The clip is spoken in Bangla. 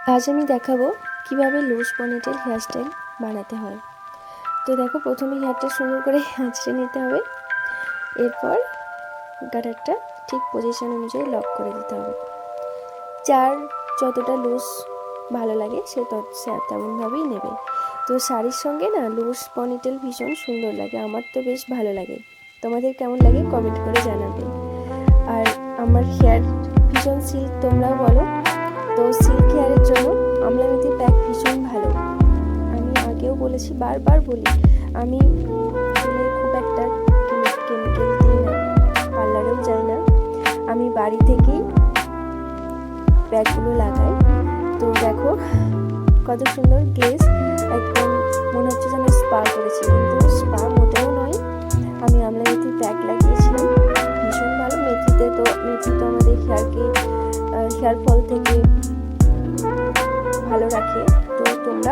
আজ আমি দেখাবো কীভাবে লুজ পনিটেল হেয়ারস্টাইল বানাতে হয়। তো দেখো, প্রথমে হেয়ারটা সুন্দর করে আঁচড়ে নিতে হবে। এরপর গাটারটা ঠিক পজিশন অনুযায়ী লক করে দিতে হবে। যার যতটা লুজ ভালো লাগে, সে তত সে তেমনভাবেই নেবে। তো শাড়ির সঙ্গে না লুজ পনিটেল ভীষণ সুন্দর লাগে। আমার তো বেশ ভালো লাগে। তোমাদের কেমন লাগে কমেন্ট করে জানাবে। আর আমার হেয়ার ভীষণ সিল্ক তোমরাও বলো। তো সিল্ক হেয়ারের আমলা মেথি প্যাক ভীষণ ভালো। আমি আগেও বলেছি, বারবার বলি, আমি খুব একটা কেমিক্যাল দিই না, পার্লারেও যাই না। আমি বাড়ি থেকেই প্যাকগুলো লাগাই। তো দেখো, কত সুন্দর গ্লেজ, একদম মনে হচ্ছে যেন স্পা করেছি, কিন্তু স্পা মোটেও নয়। আমি আমলা মেথির প্যাক লাগিয়েছিলাম, ভীষণ ভালো, মেথিতে তো, মেথি তো আমাদের হেয়ারকে হেয়ার ফল থেকে ভালো রাখে। তো তোমরা